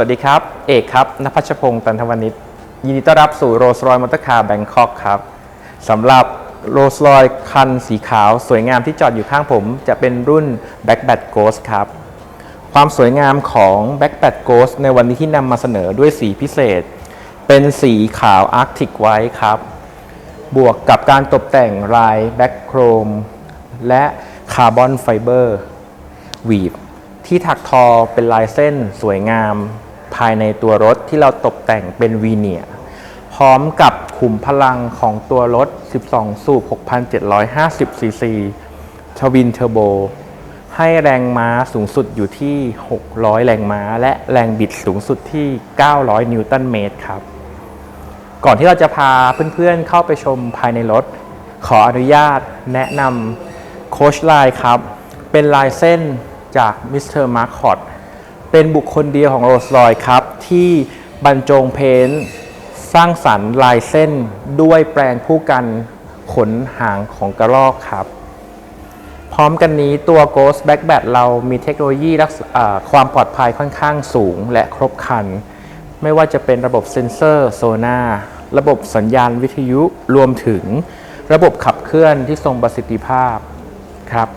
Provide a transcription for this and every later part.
วัสดีครับ เอกครับนภัชพงศ์ตันทวณิชยินดีต้อนรับสู่โรสรอยมอเตอร์คาร์แบงคอกครับสำหรับโรสรอยคันสีขาวสวยงามที่จอดอยู่ข้างผม จะเป็นรุ่น Back b a t Ghost ครับ ความสวยงามของ Back b a t Ghost ในวันนี้ที่นำมาเสนอด้วยสีพิเศษ เป็นสีขาว Arctic White ครับ บวกกับการตกแต่งลายแบ็คโครมและคาร์บอนไฟเบอร์วีบที่ถักทอเป็นลายเส้นสวยงาม ภายในตัวรถที่เราตกแต่งเป็นวีเนียร์พร้อมกับขุมพลังของตัวรถ 12 สูบ 6,750 ซีซี ทวินเทอร์โบ ให้แรงม้าสูงสุดอยู่ที่ 600 แรงม้า และแรงบิดสูงสุดที่ 900 นิวตันเมตรครับ ก่อนที่เราจะพาเพื่อนๆเข้าไปชมภายในรถ ขออนุญาตแนะนำโคชไลน์ครับ เป็นลายเส้นจากมิสเตอร์มาร์คอต เป็นบุคคลเดียวของโรส r อยครับ ที่บรรจงเพ้นสร้างสรรค์ลายเส้นด้วยแปลงผู้กันขนหางของกระรอกครับ พร้อมกันนี้ตัว Ghost Back Bat เรามีเทคโนโลยีรักความปลอดภัยค่อนข้างสูงและครบครัน ไม่ว่าจะเป็นระบบเซ็นเซอร์โซนาระบบสัญญาณวิทยุรวมถึงระบบขับเคลื่อนที่ทรงประสิทธิภาพครับ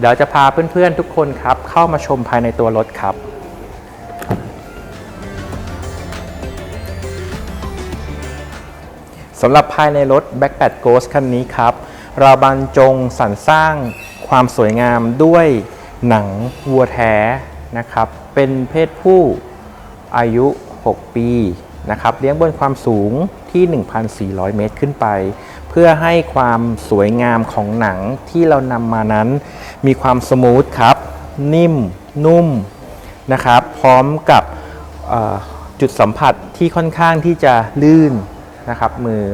เดี๋ยวจะพาเพื่อนๆทุกคนครับ เข้ามาชมภายในตัวรถครับสำหรับภายในรถ Backpack Ghost คันนี้ครับ เราบรรจงสรรสร้างความสวยงามด้วยหนังวัวแท้นะครับ เป็นเพศผู้อายุ 6 ปีนะครับ เลี้ยงบนความสูงที่ 1,400 เมตรขึ้นไป เพื่อให้ความสวยงามของหนังที่เรานำมานั้น มีความสมูทครับ นิ่ม นุ่มนะครับ พร้อมกับจุดสัมผัสที่ค่อนข้างที่จะลื่นนะครับมือ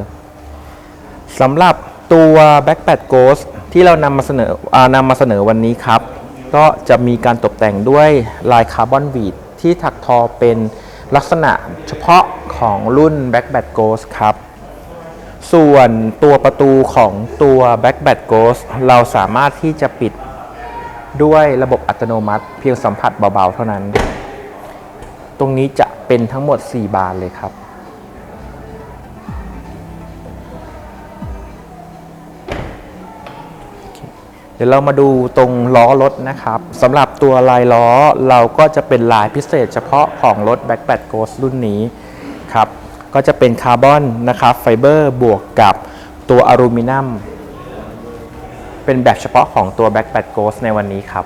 สำหรับตัว Backpack Ghost ที่เรานำมาเสนอนำมาเสนอวันนี้ครับ ก็จะมีการตกแต่งด้วยลายคาร์บอนวีดที่ถักทอเป็นลักษณะเฉพาะของรุ่น Backpack Ghost ครับ ส่วนตัวประตูของตัว Backpack Ghost เราสามารถที่จะปิดด้วยระบบอัตโนมัติ เพียงสัมผัสเบาๆ เท่านั้น ตรงนี้จะเป็นทั้งหมด 4 บานเลยครับ เดี๋ยวเรามาดูตรงล้อรถนะครับสำหรับตัวลายล้อเราก็จะเป็นลายพิเศษเฉพาะของรถ Backpack Ghost รุ่นนี้ครับ ก็จะเป็นคาร์บอนนะครับไฟเบอร์บวกกับตัวอลูมิเนียมเป็นแบบเฉพาะของตัว Backpat Ghost ในวันนี้ครับ